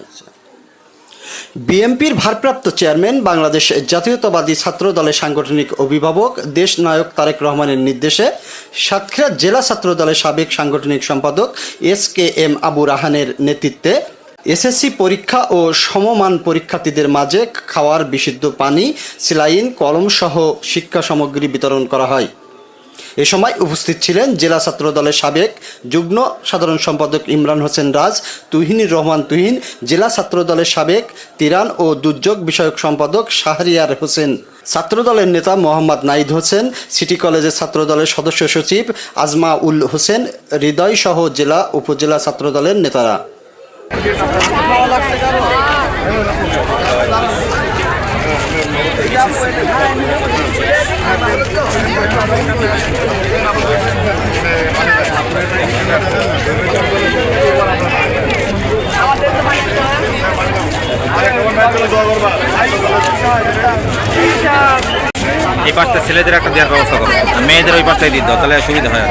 আচ্ছা। বিএনপির ভারপ্রাপ্ত চেয়ারম্যান, বাংলাদেশ জাতীয়তাবাদী ছাত্র দলের সাংগঠনিক অভিভাবক, দেশ নায়ক তারেক রহমানের নির্দেশে সাতক্ষীরা জেলা ছাত্র দলের সাবেক সাংগঠনিক সম্পাদক এস কে এম আবু রাহানের নেতৃত্বে এসএসসি পরীক্ষা ও সমমান পরীক্ষার্থীদের মাঝে খাওয়ার বিশুদ্ধ পানি, সিলাইন কলম সহ শিক্ষা সামগ্রী বিতরণ করা হয়। এ সময় উপস্থিত ছিলেন জেলা ছাত্র দলের সাবেক যুগ্ম সাধারণ সম্পাদক ইমরান হোসেন রাজ, তুহিনুর রহমান তুহিন, জেলা ছাত্র দলের সাবেক তিরান ও দুর্যোগ বিষয়ক সম্পাদক শাহরিয়ার হোসেন। ছাত্র দলের নেতা মোহাম্মদ নাইদ হোসেন, সিটি কলেজের ছাত্র দলের সদস্য সচিব আজমা উল হোসেন হৃদয় সহ জেলা উপজেলা ছাত্র দলের নেতারা। এই পাশটা ছেলেদের একটা দেওয়ার ব্যবস্থা করো মেয়েদের ওই পাশটাই দিতে তাহলে সুবিধা হয় আর।